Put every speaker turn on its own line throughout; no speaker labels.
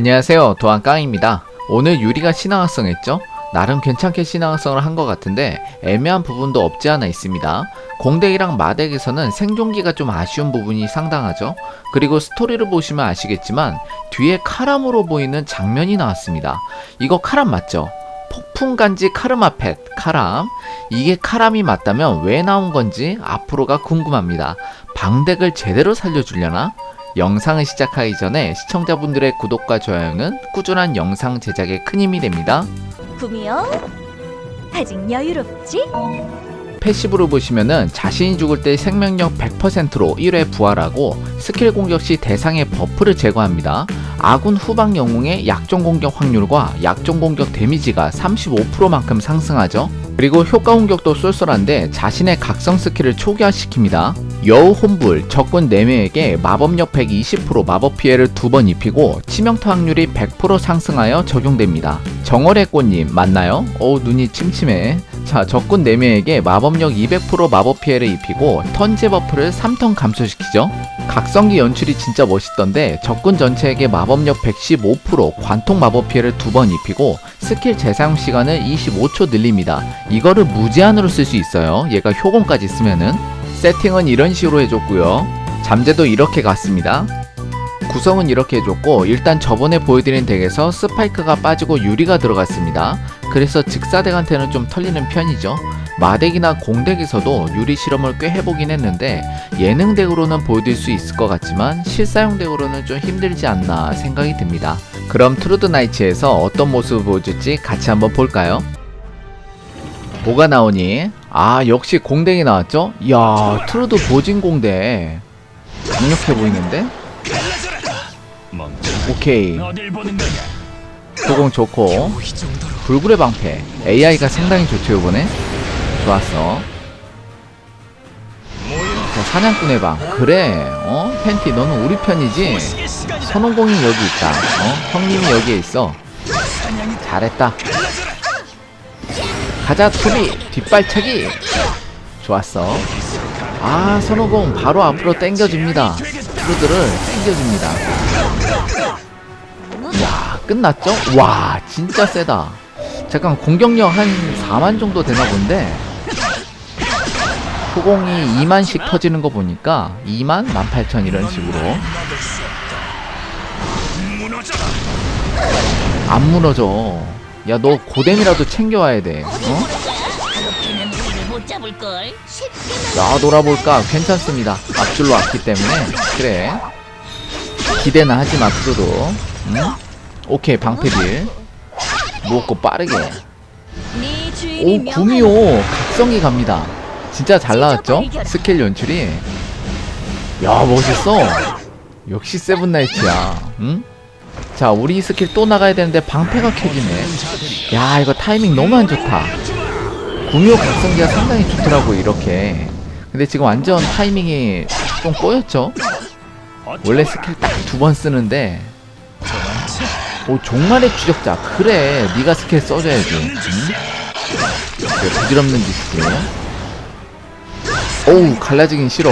안녕하세요. 도안깡입니다. 오늘 유리가 신화학성 했죠? 나름 괜찮게 신화학성을 한 것 같은데 애매한 부분도 없지 않아 있습니다. 공덱이랑 마덱에서는 생존기가 좀 아쉬운 부분이 상당하죠? 그리고 스토리를 보시면 아시겠지만 뒤에 카람으로 보이는 장면이 나왔습니다. 이거 카람 맞죠? 폭풍간지 카르마펫 카람. 이게 카람이 맞다면 왜 나온 건지 앞으로가 궁금합니다. 방덱을 제대로 살려주려나? 영상을 시작하기 전에 시청자분들의 구독과 좋아요는 꾸준한 영상 제작에 큰 힘이 됩니다.
구미호 아직 여유롭지?
패시브로 보시면은 자신이 죽을 때 생명력 100%로 1회 부활하고 스킬 공격 시 대상의 버프를 제거합니다. 아군 후방 영웅의 약종 공격 확률과 약종 공격 데미지가 35%만큼 상승하죠. 그리고 효과 공격도 쏠쏠한데 자신의 각성 스킬을 초기화시킵니다. 여우 혼불 적군 4명에게 마법력 120% 마법 피해를 두 번 입히고 치명타 확률이 100% 상승하여 적용됩니다. 정월의 꽃님 맞나요? 어우 눈이 침침해. 자 적군 4명에게 마법력 200% 마법 피해를 입히고 턴제 버프를 3턴 감소시키죠. 각성기 연출이 진짜 멋있던데 적군 전체에게 마법력 115% 관통 마법 피해를 두 번 입히고 스킬 재사용 시간을 25초 늘립니다. 이거를 무제한으로 쓸 수 있어요. 얘가 효공까지 쓰면은 세팅은 이런 식으로 해줬고요. 잠재도 이렇게 갔습니다. 구성은 이렇게 해줬고 일단 저번에 보여드린 덱에서 스파이크가 빠지고 유리가 들어갔습니다. 그래서 직사덱한테는 좀 털리는 편이죠. 마덱이나 공덱에서도 유리 실험을 꽤 해보긴 했는데 예능 덱으로는 보여드릴 수 있을 것 같지만 실사용 덱으로는 좀 힘들지 않나 생각이 듭니다. 그럼 트루드 나이츠에서 어떤 모습을 보여줄지 같이 한번 볼까요? 뭐가 나오니? 아 역시 공덱이 나왔죠? 이야 트루드 보진 공덱 강력해 보이는데? 오케이? 소공 좋고. 불굴의 방패. AI가 상당히 좋죠 이번에? 좋았어. 자 사냥꾼의 방. 그래. 어? 팬티 너는 우리 편이지. 선홍공이 여기 있다. 어? 형님이 여기에 있어. 잘했다 가자 투비 뒷발차기. 좋았어. 아 선호공 바로 앞으로 당겨줍니다. 트루드를 당겨줍니다. 야 끝났죠? 와 진짜 세다. 잠깐 공격력 한 4만 정도 되나 본데. 후공이 2만씩 터지는 거 보니까 2만 18,000 이런 식으로. 안 무너져 야 너 고뎀이라도 챙겨와야 돼. 어? 야 놀아볼까? 괜찮습니다. 앞줄로 왔기 때문에. 그래. 기대는 하지 마 프로도. 응? 오케이 방패딜. 무겁고 빠르게. 네오 구미호 각성기 갑니다. 진짜 잘 나왔죠? 스킬 연출이? 야 멋있어. 역시 세븐나이츠야. 응? 자 우리 스킬 또 나가야 되는데 방패가 켜지네. 야 이거 타이밍 너무 안 좋다. 구미호 각성기가 상당히 좋더라고 이렇게. 근데 지금 완전 타이밍이 좀 꼬였죠? 원래 스킬 딱 두 번 쓰는데. 오 종말의 추적자. 그래 네가 스킬 써줘야지. 응? 그래, 부질없는 짓이지? 오우 갈라지긴 싫어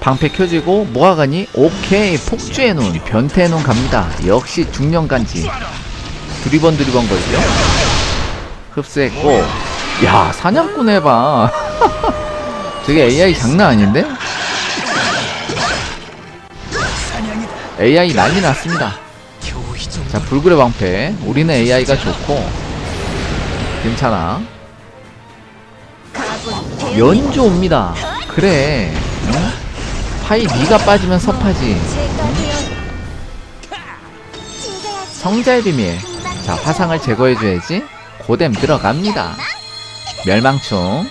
방패 켜지고 뭐하가니? 오케이 폭주의 눈 변태의 눈 갑니다. 역시 중년간지. 두리번 두리번 걸죠? 흡수했고. 야 사냥꾼 해봐 저게 AI 장난 아닌데? AI 난리 났습니다. 자 불굴의 방패. 우리는 AI가 좋고. 괜찮아.
가군
연주 옵니다. 그래. 응? 파이 니가 빠지면 섭하지. 성자의 비밀. 자 화상을 제거해줘야지 고뎀 들어갑니다. 멸망충.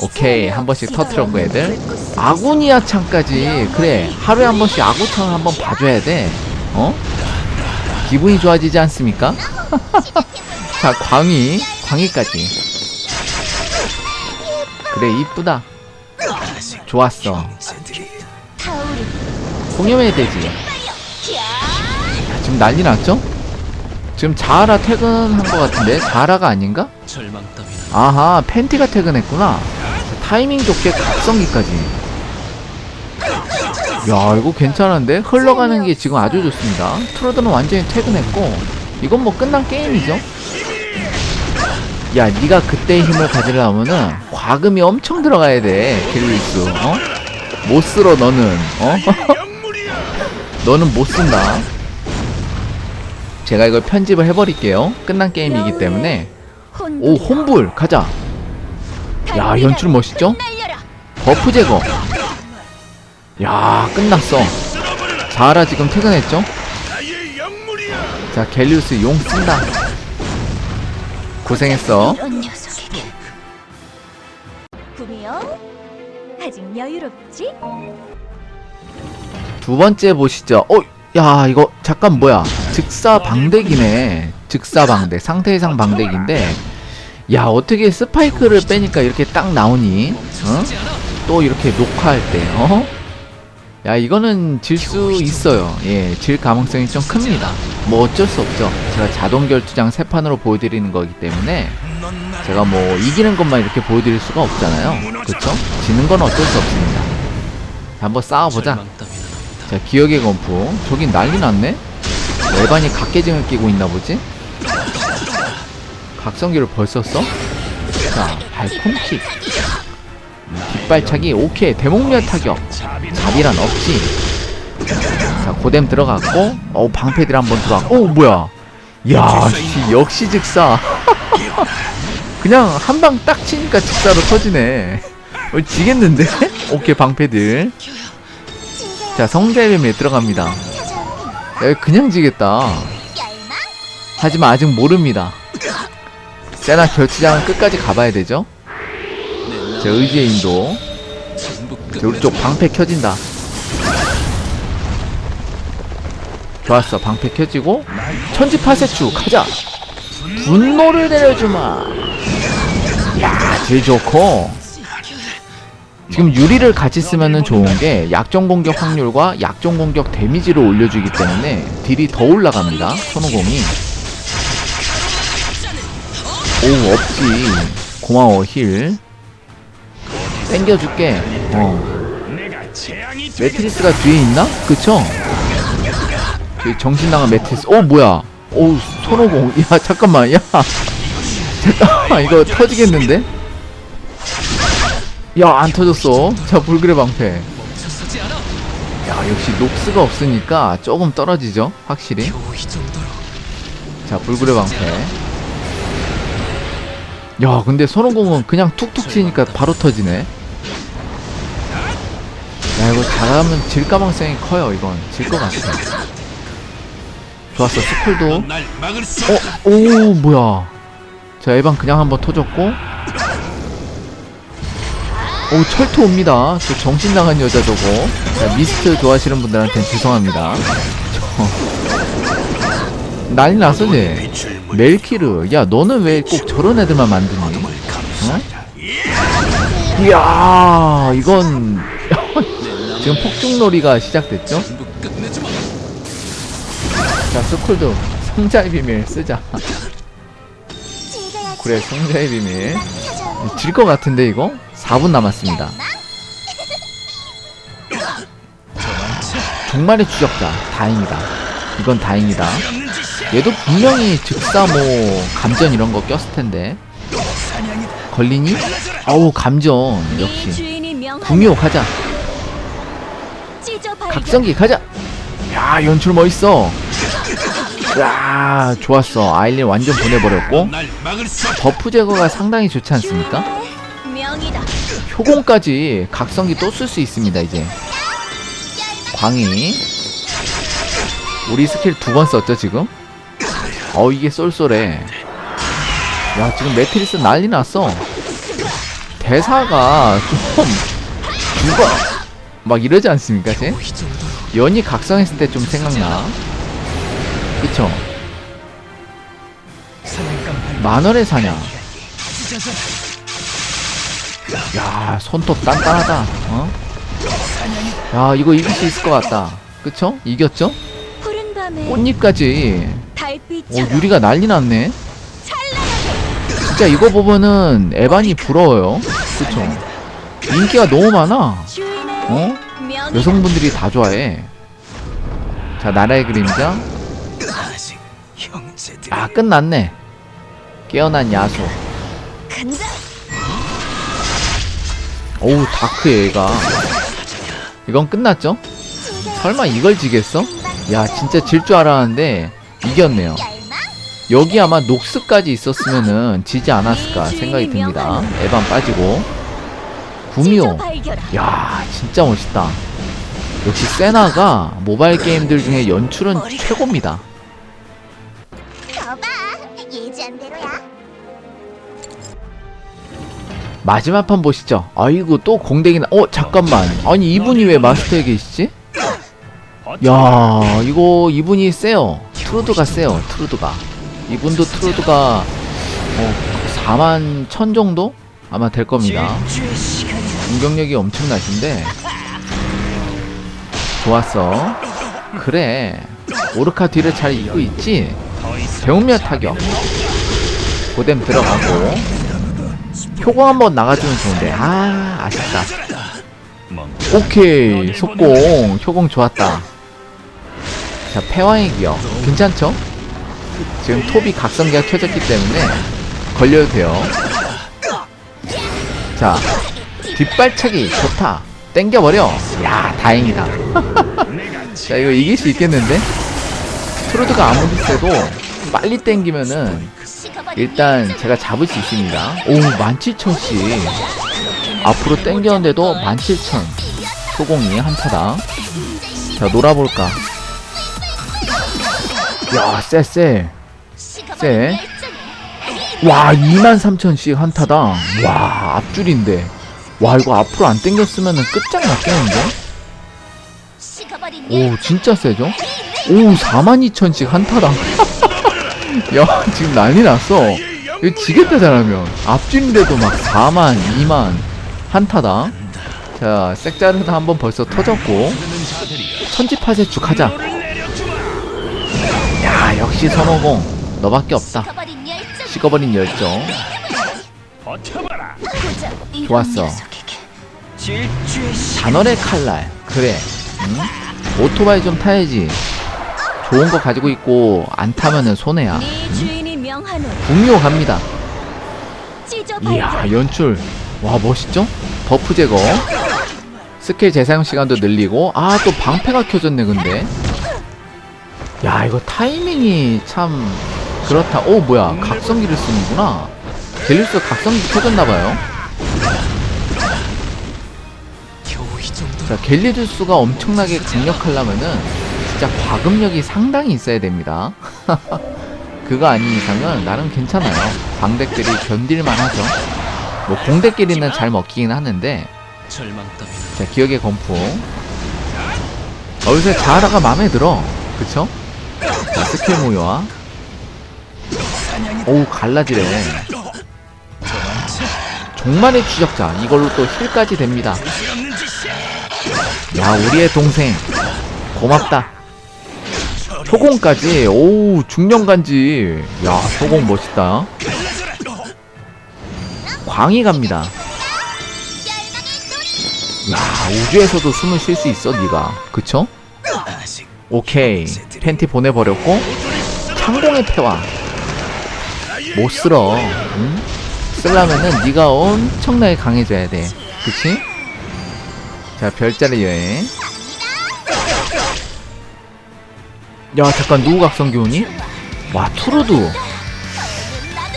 오케이 한 번씩 터트렸고 애들. 아고니아 창까지. 그래 하루에 한 번씩 아고창을 한번 봐줘야 돼. 어? 기분이 좋아지지 않습니까? 자 광희. 광희까지. 그래 이쁘다 좋았어. 공염의 돼지. 지금 난리 났죠? 지금 자하라 퇴근한 것 같은데? 자하라가 아닌가? 아하 팬티가 퇴근했구나. 타이밍 좋게 각성기까지. 야 이거 괜찮은데? 흘러가는 게 지금 아주 좋습니다. 트로드는 완전히 퇴근했고 이건 뭐 끝난 게임이죠 야 네가 그때의 힘을 가지려면은 과금이 엄청 들어가야 돼 갤리스 어? 못 쓸어 너는 어? 너는 못 쓴다 제가 이걸 편집을 해버릴게요 끝난 게임이기 때문에 오 홈불 가자 야 연출 멋있죠? 버프 제거 야 끝났어 자하라 지금 퇴근했죠? 자 갤리우스 용 쓴다 고생했어
이런 녀석에게. 구미요. 아직 여유롭지?
두 번째 보시죠 어? 야 이거 잠깐 뭐야 즉사 방대기네 즉사 방대 상태 이상 방대기인데 야 어떻게 스파이크를 빼니까 이렇게 딱 나오니 어? 또 이렇게 녹화할 때 어? 야 이거는 질 수 있어요. 예 질 가능성이 좀 큽니다. 뭐 어쩔 수 없죠. 제가 자동 결투장 세 판으로 보여드리는 거기 때문에 제가 뭐 이기는 것만 이렇게 보여드릴 수가 없잖아요. 그쵸? 지는 건 어쩔 수 없습니다. 자, 한번 싸워보자. 자 기억의 건프 저긴 난리 났네? 에반이 각계증을 끼고 있나 보지? 각성기를 벌써 써? 자 발콩킥 뒷발차기 오케이 대목면 타격. 잡이란 없지. 자 고뎀 들어갔고 어 방패들 한번 들어갔고. 오 뭐야? 야 씨, 역시 즉사. 그냥 한 방 딱 치니까 즉사로 터지네. 어, 지겠는데? 오케이 방패들. 자 성자의 뱀에 들어갑니다. 야, 그냥 지겠다. 하지만 아직 모릅니다. 세나 결투장은 끝까지 가봐야 되죠 자 의지의 인도. 자, 우리 쪽 방패 켜진다. 좋았어. 방패 켜지고 천지파세추 가자. 분노를 내려주마. 야 제일 좋고. 지금 유리를 같이 쓰면은 좋은 게 약정 공격 확률과 약정 공격 데미지를 올려주기 때문에 딜이 더 올라갑니다. 손오공이. 오 없지. 고마워 힐 땡겨줄게 어 매트리스가 뒤에 있나? 그쵸? 저기 정신 나간 매트리스. 어 뭐야? 오 손오공. 야 잠깐만. 야 잠깐만 이거 터지겠는데? 야 안 터졌어. 자 불그레 방패. 야 역시 녹스가 없으니까 조금 떨어지죠. 확실히. 자 불그레 방패. 야 근데 손오공은 그냥 툭툭 치니까 바로 터지네. 야 이거 잘하면 질 가능성이 커요 이건 질 것 같아. 좋았어 스쿨도. 어? 오 뭐야 자 에반 그냥 한번 터졌고 오 철토 옵니다 저 정신 나간 여자 저거 자, 미스트 좋아하시는 분들한테는 죄송합니다 저 난리 났어지 멜키르 야 너는 왜 꼭 저런 애들만 만드니 어? 이야 이건 지금 폭죽놀이가 시작됐죠. 자 스쿨도 성자의 비밀 쓰자. 그래 성자의 비밀. 질 것 같은데 이거? 4분 남았습니다. 종말의 추적자 다행이다. 이건 다행이다. 얘도 분명히 즉사 뭐 감전 이런 거 꼈을 텐데. 걸리니? 어우 감전.
네
역시.
찢어 발견.
각성기 가자. 야 연출 멋있어. 야 좋았어. 아일린 완전 보내버렸고. 버프 제거가 상당히 좋지 않습니까? 효공까지 각성기 또 쓸 수 있습니다 이제. 광희. 우리 스킬 두 번 썼죠 지금? 어 이게 쏠쏠해. 야 지금 매트리스 난리 났어. 대사가 좀 죽어 막 이러지 않습니까 쟤? 연이 각성했을 때 좀 생각나 그쵸?
사냥감
만월의 사냥. 야 손톱 단단하다 어? 야 이거 이길 수 있을 것 같다 그쵸? 이겼죠? 꽃잎까지 오 유리가 난리 났네 진짜 이거 보면은 에반이 부러워요 그쵸? 인기가 너무 많아 어? 여성분들이 다 좋아해. 자, 나라의 그림자.
아,
끝났네. 깨어난 야수. 어우, 다크 얘가. 이건 끝났죠? 설마 이걸 지겠어? 야, 진짜 질 줄 알았는데, 이겼네요. 여기 아마 녹스까지 있었으면은 지지 않았을까 생각이 듭니다. 에반 빠지고. 구미호. 야, 진짜 멋있다. 역시 세나가 모바일 게임들 중에 연출은 최고입니다. 마지막 판 보시죠. 아이고 또 공대기나. 어 잠깐만. 아니 이분이 왜 마스터에 계시지? 야 이거 이분이 세요. 트루드가 세요. 트루드가. 이분도 트루드가 어 4만 천 정도 아마 될 겁니다. 공격력이 엄청나신데 좋았어. 그래. 오르카 뒤를 잘 잇고 있지. 배움면 타격. 고뎀 들어가고. 효공 한번 나가주면 좋은데. 아, 아쉽다.
멍.
오케이. 속공. 효공 좋았다. 자, 패왕의 기어. 괜찮죠? 지금 톱이 각성기가 켜졌기 때문에 걸려도 돼요. 자, 뒷발차기 좋다. 땡겨버려. 야, 다행이다. 자, 이거 이길 수 있겠는데? 트로드가 아무리 세도 빨리 땡기면은 일단 제가 잡을 수 있습니다. 오, 17,000씩. 앞으로 땡겼는데도 17,000. 소공이 한 타당. 자, 놀아볼까. 야, 쎄, 쎄. 쎄. 와, 23,000씩 한 타당. 와, 앞줄인데. 와, 이거 앞으로 안 땡겼으면은 끝장 났겠는데? 오, 진짜 세죠? 오, 42,000씩 한 타당. 야, 지금 난리 났어. 이거 지겠다, 잘하면. 앞줄인데도 막 4만, 2만, 한 타당. 자, 색자르는 한번 벌써 터졌고. 천지파쇄축 하자. 야, 역시 선호공. 너밖에 없다. 식어버린 열정.
버텨봐라.
좋았어. 단월의 칼날. 그래. 응? 오토바이 좀 타야지. 좋은 거 가지고 있고, 안 타면은 손해야.
네 주인이 명하노.
분묘 갑니다.
찢어
이야. 연출 와 멋있죠? 버프 제거 스킬 재사용 시간도 늘리고 아 또 방패가 켜졌네 근데 야 이거 타이밍이 참 그렇다 오 뭐야 각성기를 쓰는구나
겨우 이 정도.
자 갤리두스가 엄청나게 강력하려면은 진짜 과금력이 상당히 있어야 됩니다. 그거 아닌 이상은 나름 괜찮아요. 방덱들이 견딜만 하죠. 뭐 공대끼리는 잘 먹히긴 하는데. 자 기억의 건풍 어 요새 자하라가 마음에 들어. 그쵸? 자 스킬 모여와. 오우 갈라지래 종말의 추적자 이걸로 또 힐까지 됩니다. 야 우리의 동생. 고맙다. 효공까지. 오우 중령간지. 야 효공 멋있다. 광희 갑니다. 야 우주에서도 숨을 쉴 수 있어 네가. 그쵸? 오케이. 팬티 보내버렸고 창공의 패와 못 쓸어. 응? 쓰려면은 네가 엄청나게 강해져야 돼. 그치? 자 별자리 여행. 야 잠깐 누구 오니? 와 투르드.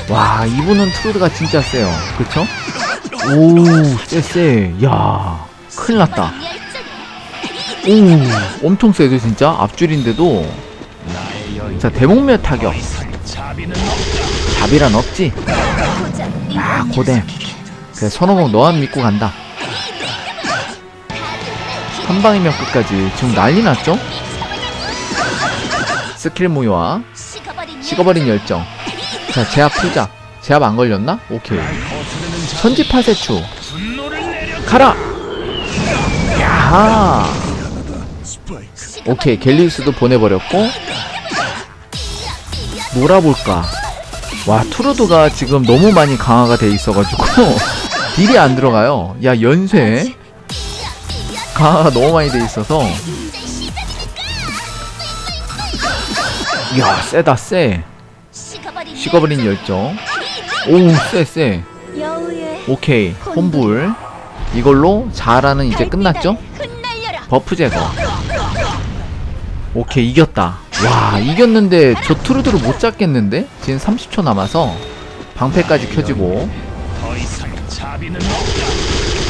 와 이분은 투르드가 진짜 세요. 그쵸? 오 쎄쎄. 야 큰일 났다. 오 엄청 세죠 진짜? 앞줄인데도. 자 대목멸 타격.
자비는
잡이란 없지 아 고댐 그래 선호공 너만 믿고 간다. 한 방이면 끝까지. 지금 난리 났죠? 스킬 무효와 식어버린 열정. 자 제압 풀자. 제압 안 걸렸나? 오케이. 천지파세추. 가라! 야! 오케이 갤리우스도 보내버렸고. 놀아볼까 와 투르드가 지금 너무 많이 강화가 돼 있어가지고 딜이 안 들어가요. 야 연쇄. 강화가 너무 많이 돼 있어서. 이야 세다 세.
식어버린
열정. 오쎄쎄.
여우의
오케이 혼불. 이걸로 자라는 이제 끝났죠? 버프 제거. 오케이 이겼다 와 이겼는데 저 트루드를 못 잡겠는데? 지금 30초 남아서 방패까지 켜지고.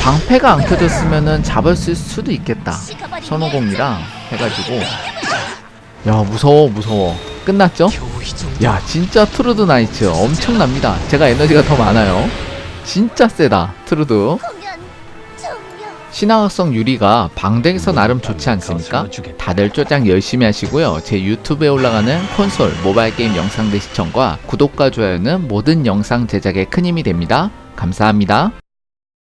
방패가 안 켜졌으면은 잡았을 수도 있겠다 선호공이랑 해가지고 야 무서워 무서워 끝났죠? 야 진짜 트루드 나이츠 엄청납니다 제가 에너지가 더 많아요 진짜 세다 트루드. 신화각성 유리가 방댕에서 나름 좋지 않습니까? 다들 쪼장 열심히 하시고요. 제 유튜브에 올라가는 콘솔, 모바일 게임 영상들 시청과 구독과 좋아요는 모든 영상 제작에 큰 힘이 됩니다. 감사합니다.